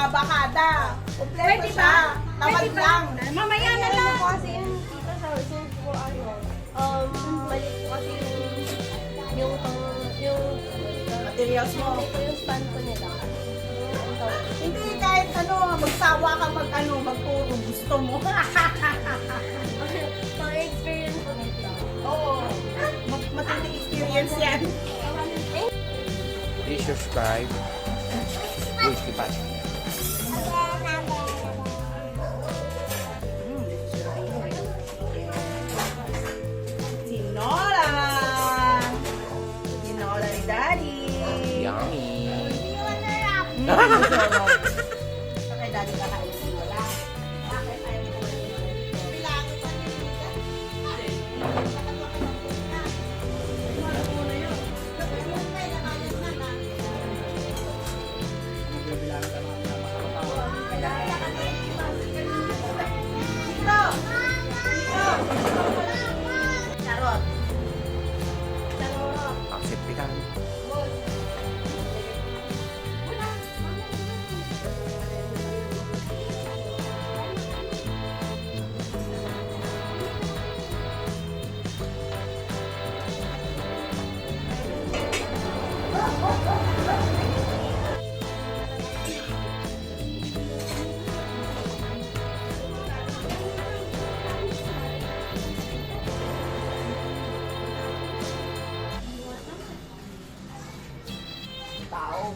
abakada. Kompleto Pwede siya. ba? Tamad Pwede ba? lang. Mamaya na lang. po kasi yung tita sa since po ano, um, mali po kasi yung, yung pang, yung, Materials mo. hindi po yung stand po nila. Yung, ang tawag. Hindi kahit ano, magsawa ka mag ano, magturo. Gusto mo. Pang experience po nila. Oo. Mag matinding experience yan. Please subscribe. Please keep up. Sinola! Sinola ni Daddy. Yummy. Oo,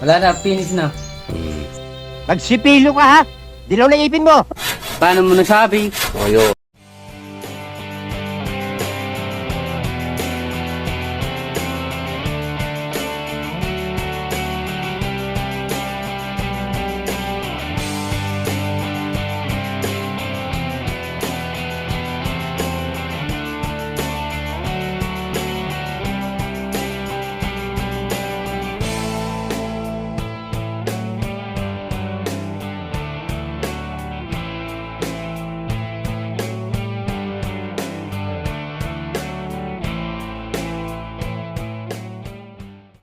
Wala na, finish na. Magsipilo ka ha! Dilaw na ipin mo! Paano mo nasabi? Ayun.